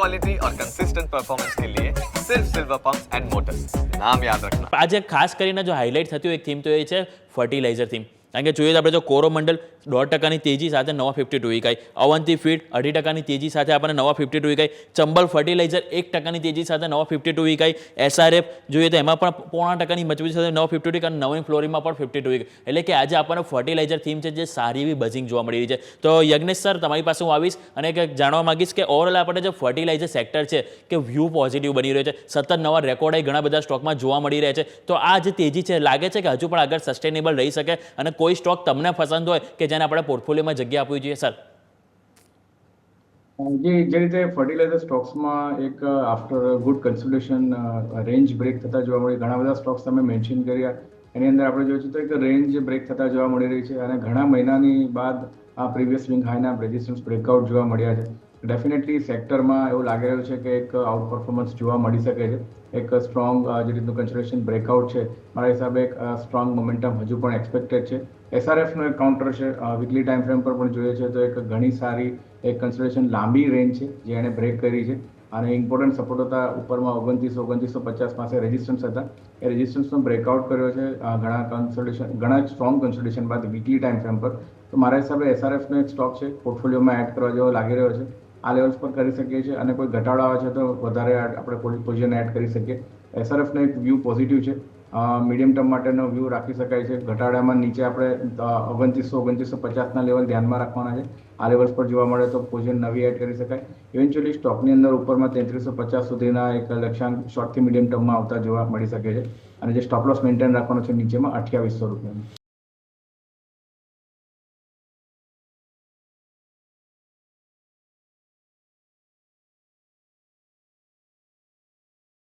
Quality और consistent performance के लिए सिर्फ सिल्वर पंप्स एंड मोटर्स नाम याद रखना આજે ખાસ કરીને જો હાઇલાઇટ થતી હોય એક થીમ તો એ છે ફર્ટિલાઇઝર થીમ કારણ કે જોઈએ તો આપણે જો કોરોમંડલ દોઢ ટકાની તેજી સાથે નવા fifty two week high Avanti feed અઢી ટકાની તેજી સાથે આપણને નવા fifty two week high Chambal fertiliser એક ટકાની તેજી સાથે નવા ફિફ્ટી ટુ વિકાય એસઆરએફ જોઈએ તો એમાં પણ પોણા ટકાની મજબૂતી સાથે નવા ફિફ્ટી ટુ અને નવીન ફ્લોરિંગમાં પણ ફિફ્ટી ટુ વિકાય એટલે કે આજે આપણને ફર્ટિલાઇઝર થીમ છે જે સારી એવી બઝિંગ જોવા મળી રહી છે. તો યજ્ઞેશ સર તમારી પાસે હું આવીશ અને જાણવા માંગીશ કે ઓવરઓલ આપણે જે ફર્ટિલાઇઝર સેક્ટર છે કે વ્યૂ પોઝિટિવ બની રહ્યો છે. સતત નવા રેકોર્ડ ઘણા બધા સ્ટોકમાં જોવા મળી રહ્યા છે. તો આ જે તેજી છે, લાગે છે કે હજુ પણ આગળ સસ્ટેનેબલ રહી શકે? અને કોઈ સ્ટોક તમને પસંદ હોય કે જેને આપણે પોર્ટફોલિયોમાં જગ્યા આપવી જોઈએ સર જે જે રીતે ફર્ટિલાઇઝર સ્ટોક્સમાં એક after good consultation range break થતા જોવા મળી, ઘણા બધા સ્ટોક્સ તમે મેન્શન કર્યા. એની અંદર આપણે જોઈએ છે તો રેન્જ બ્રેક થતા જોવા મળી રહી છે અને ઘણા મહિનાની બાદ આ પ્રીવિયસ સ્વિંગ હાઈના રેઝિસ્ટન્સ બ્રેકઆઉટ જોવા મળ્યા છે. ડેફિનેટલી સેક્ટરમાં એવું લાગી રહ્યું છે કે એક આઉટ પરફોર્મન્સ જોવા મળી શકે છે. એક સ્ટ્રોંગ જે રીતનું કન્સોલિડેશન બ્રેકઆઉટ છે, મારા હિસાબે એક સ્ટ્રોંગ મોમેન્ટમ હજુ પણ એક્સપેક્ટેડ છે. એસઆરએફનો એક કાઉન્ટર છે વીકલી ટાઈમ ફ્રેમ પર પણ જોઈએ છે તો એક ઘણી સારી એક કન્સલેશન લાંબી રેન્જ છે, જે એણે બ્રેક કરી છે. અને ઇમ્પોર્ટન્ટ સપોર્ટ હતા ઉપરમાં ઓગણત્રીસો ઓગણત્રીસો પચાસ પાસે રેઝિસ્ટન્સ હતા. એ રેઝિસ્ટન્સનો બ્રેકઆઉટ કર્યો છે ઘણા કન્સલ્ટેશન ઘણા સ્ટ્રોંગ કન્સલ્ટેશન બાદ વીકલી ટાઈમ ફ્રેમ પર. તો મારા હિસાબે એસઆરએફનો એક સ્ટોક છે પોર્ટફોલિયોમાં એડ કરવા જેવો લાગી રહ્યો છે. આ લેવલ્સ પર કરી શકીએ છીએ. અને કોઈ ઘટાડો આવે છે તો વધારે આપણે પોઝિશન એડ કરી શકીએ. એસઆરએફનો એક વ્યૂ પોઝિટિવ છે. મીડિયમ ટર્મ માટેનો વ્યૂ રાખી શકાય છે. ઘટાડામાં નીચે આપણે ઓગણત્રીસો ઓગણત્રીસો પચાસના લેવલ ધ્યાનમાં રાખવાના છે. આ લેવલ્સ પર જોવા મળે તો પોઝિશન નવી એડ કરી શકાય. ઇવેન્ચ્યુઅલી સ્ટોકની અંદર ઉપરમાં તેત્રીસો પચાસ સુધીના એક લક્ષ્યાંક શોર્ટથી મીડિયમ ટર્મમાં આવતા જોવા મળી શકે છે. અને જે સ્ટોપ લોસ મેન્ટેન રાખવાનો છે નીચેમાં અઠ્યાવીસો રૂપિયાનો.